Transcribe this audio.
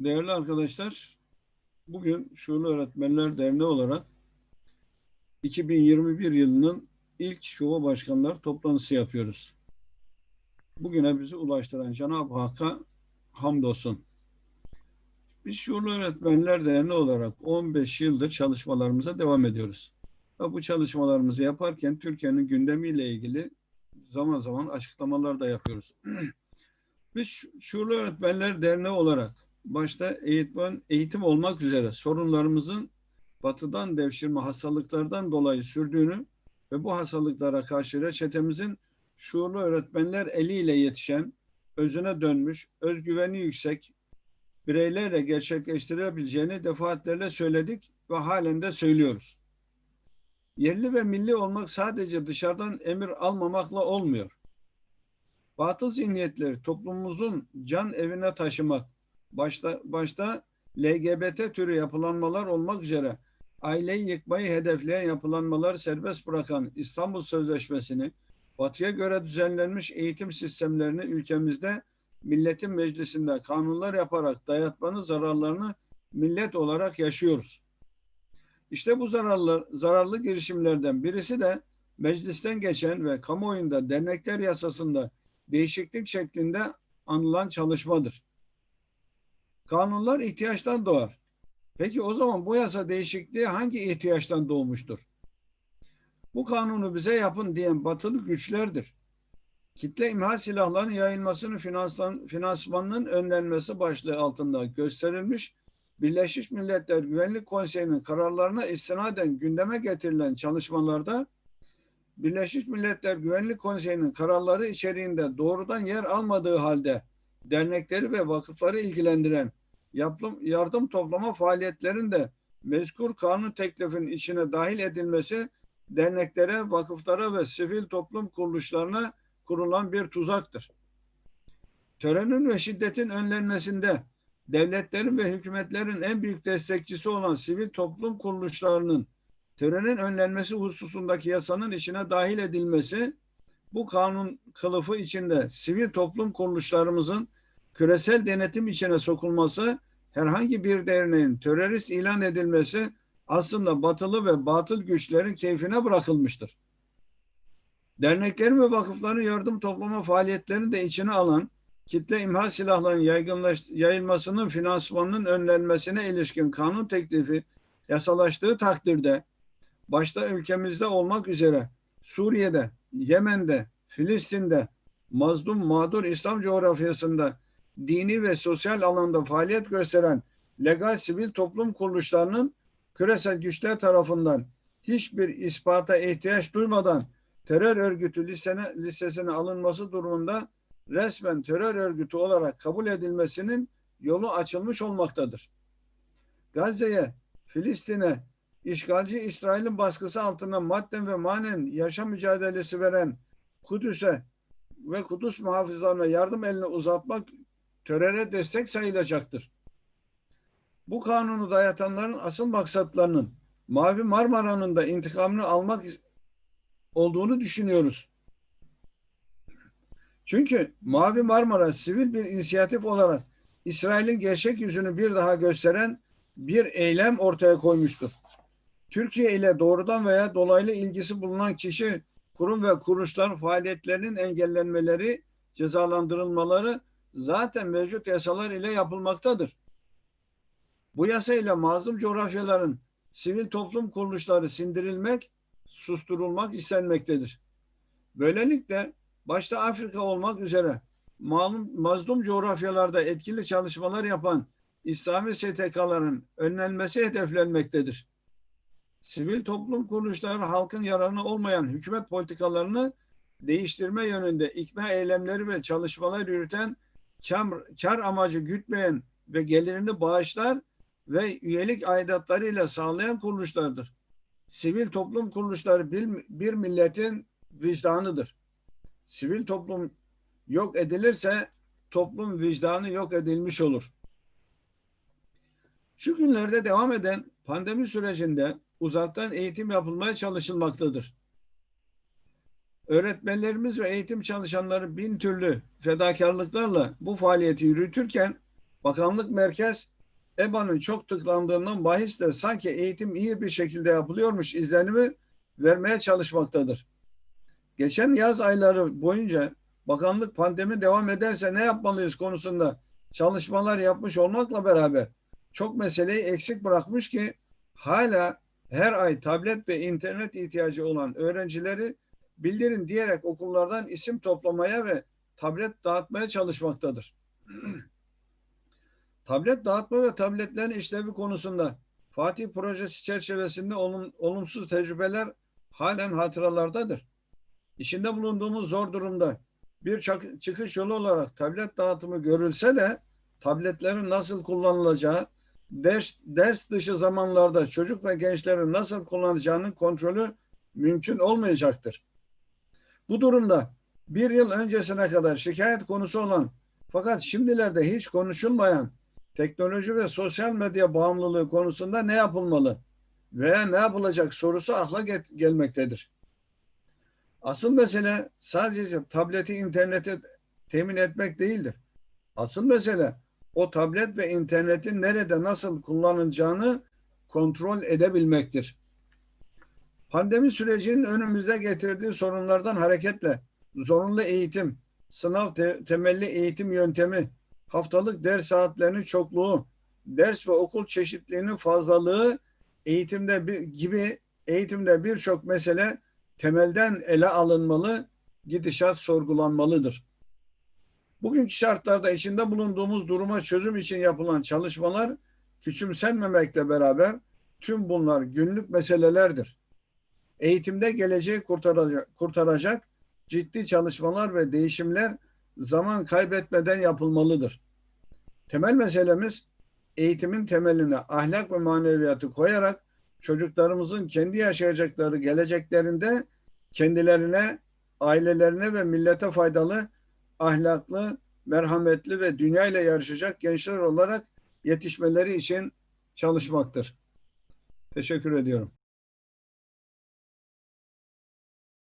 Değerli arkadaşlar, bugün Şuurlu Öğretmenler Derneği olarak 2021 yılının ilk Şube Başkanlar toplantısı yapıyoruz. Bugüne bizi ulaştıran Cenab-ı Hakk'a hamdolsun. Biz Şuurlu Öğretmenler Derneği olarak 15 yıldır çalışmalarımıza devam ediyoruz. Ve bu çalışmalarımızı yaparken Türkiye'nin gündemiyle ilgili zaman zaman açıklamalar da yapıyoruz. Biz Şu- Şuurlu Öğretmenler Derneği olarak başta eğitim, eğitim olmak üzere sorunlarımızın batıdan devşirme hastalıklardan dolayı sürdüğünü ve bu hastalıklara karşı reçetemizin şuurlu öğretmenler eliyle yetişen, özüne dönmüş, özgüveni yüksek bireylerle gerçekleştirebileceğini defaatlerle söyledik ve halen de söylüyoruz. Yerli ve milli olmak sadece dışarıdan emir almamakla olmuyor. Batıl zihniyetleri toplumumuzun can evine taşımak, başta, başta LGBT türü yapılanmalar olmak üzere aileyi yıkmayı hedefleyen yapılanmalar serbest bırakan İstanbul Sözleşmesi'ni, batıya göre düzenlenmiş eğitim sistemlerini ülkemizde milletin meclisinde kanunlar yaparak dayatmanın zararlarını millet olarak yaşıyoruz. İşte bu zararlı, zararlı girişimlerden birisi de meclisten geçen ve kamuoyunda dernekler yasasında değişiklik şeklinde anılan çalışmadır. Kanunlar ihtiyaçtan doğar. Peki o zaman bu yasa değişikliği hangi ihtiyaçtan doğmuştur? Bu kanunu bize yapın diyen batılı güçlerdir. Kitle imha silahlarının yayılmasını finanslan, finansmanının önlenmesi başlığı altında gösterilmiş Birleşmiş Milletler Güvenlik Konseyi'nin kararlarına istinaden gündeme getirilen çalışmalarda Birleşmiş Milletler Güvenlik Konseyi'nin kararları içeriğinde doğrudan yer almadığı halde dernekleri ve vakıfları ilgilendiren yapım, yardım toplama faaliyetlerinde mezkur kanun teklifinin içine dahil edilmesi derneklere, vakıflara ve sivil toplum kuruluşlarına kurulan bir tuzaktır. Törenin ve şiddetin önlenmesinde devletlerin ve hükümetlerin en büyük destekçisi olan sivil toplum kuruluşlarının törenin önlenmesi hususundaki yasanın içine dahil edilmesi bu kanun kılıfı içinde sivil toplum kuruluşlarımızın küresel denetim içine sokulması, herhangi bir derneğin terörist ilan edilmesi aslında batılı ve batıl güçlerin keyfine bırakılmıştır. Derneklerin ve vakıfların yardım toplama faaliyetlerini de içine alan kitle imha silahlarının yaygınlaş, yayılmasının finansmanının önlenmesine ilişkin kanun teklifi yasalaştığı takdirde başta ülkemizde olmak üzere Suriye'de, Yemen'de, Filistin'de, mazlum mağdur İslam coğrafyasında dini ve sosyal alanda faaliyet gösteren legal sivil toplum kuruluşlarının küresel güçler tarafından hiçbir ispata ihtiyaç duymadan terör örgütü listesine, listesine alınması durumunda resmen terör örgütü olarak kabul edilmesinin yolu açılmış olmaktadır. Gazze'ye, Filistin'e, işgalci İsrail'in baskısı altında madden ve manen yaşam mücadelesi veren Kudüs'e ve Kudüs muhafızlarına yardım elini uzatmak teröre destek sayılacaktır. Bu kanunu dayatanların asıl maksatlarının Mavi Marmara'nın da intikamını almak olduğunu düşünüyoruz. Çünkü Mavi Marmara sivil bir inisiyatif olarak İsrail'in gerçek yüzünü bir daha gösteren bir eylem ortaya koymuştur. Türkiye ile doğrudan veya dolaylı ilgisi bulunan kişi, kurum ve kuruluşların faaliyetlerinin engellenmeleri, cezalandırılmaları zaten mevcut yasalar ile yapılmaktadır. Bu yasa ile mazlum coğrafyaların sivil toplum kuruluşları sindirilmek, susturulmak istenmektedir. Böylelikle başta Afrika olmak üzere malum, mazlum coğrafyalarda etkili çalışmalar yapan İslami STK'ların önlenmesi hedeflenmektedir. Sivil toplum kuruluşları halkın yararına olmayan hükümet politikalarını değiştirme yönünde ikna eylemleri ve çalışmalar yürüten kar, kar amacı gütmeyen ve gelirini bağışlar ve üyelik aidatlarıyla sağlayan kuruluşlardır. Sivil toplum kuruluşları bir, bir milletin vicdanıdır. Sivil toplum yok edilirse toplum vicdanı yok edilmiş olur. Şu günlerde devam eden pandemi sürecinde uzaktan eğitim yapılmaya çalışılmaktadır. Öğretmenlerimiz ve eğitim çalışanları bin türlü fedakarlıklarla bu faaliyeti yürütürken bakanlık merkez EBA'nın çok tıklandığından bahis de sanki eğitim iyi bir şekilde yapılıyormuş izlenimi vermeye çalışmaktadır. Geçen yaz ayları boyunca bakanlık pandemi devam ederse ne yapmalıyız konusunda çalışmalar yapmış olmakla beraber çok meseleyi eksik bırakmış ki hala her ay tablet ve internet ihtiyacı olan öğrencileri bildirin diyerek okullardan isim toplamaya ve tablet dağıtmaya çalışmaktadır. tablet dağıtma ve tabletlerin işlevi konusunda Fatih projesi çerçevesinde olum, olumsuz tecrübeler halen hatıralardadır. İçinde bulunduğumuz zor durumda bir çıkış yolu olarak tablet dağıtımı görülse de tabletlerin nasıl kullanılacağı, ders, ders dışı zamanlarda çocuk ve gençlerin nasıl kullanacağının kontrolü mümkün olmayacaktır. Bu durumda bir yıl öncesine kadar şikayet konusu olan fakat şimdilerde hiç konuşulmayan teknoloji ve sosyal medya bağımlılığı konusunda ne yapılmalı veya ne yapılacak sorusu akla gelmektedir. Asıl mesele sadece tableti internete temin etmek değildir. Asıl mesele o tablet ve internetin nerede nasıl kullanılacağını kontrol edebilmektir. Pandemi sürecinin önümüzde getirdiği sorunlardan hareketle zorunlu eğitim, sınav te- temelli eğitim yöntemi, haftalık ders saatlerinin çokluğu, ders ve okul çeşitliliğinin fazlalığı eğitimde bir, gibi eğitimde birçok mesele temelden ele alınmalı, gidişat sorgulanmalıdır. Bugünkü şartlarda içinde bulunduğumuz duruma çözüm için yapılan çalışmalar küçümsenmemekle beraber tüm bunlar günlük meselelerdir. Eğitimde geleceği kurtaracak, kurtaracak ciddi çalışmalar ve değişimler zaman kaybetmeden yapılmalıdır. Temel meselemiz eğitimin temeline ahlak ve maneviyatı koyarak çocuklarımızın kendi yaşayacakları geleceklerinde kendilerine, ailelerine ve millete faydalı, ahlaklı, merhametli ve dünya ile yarışacak gençler olarak yetişmeleri için çalışmaktır. Teşekkür ediyorum.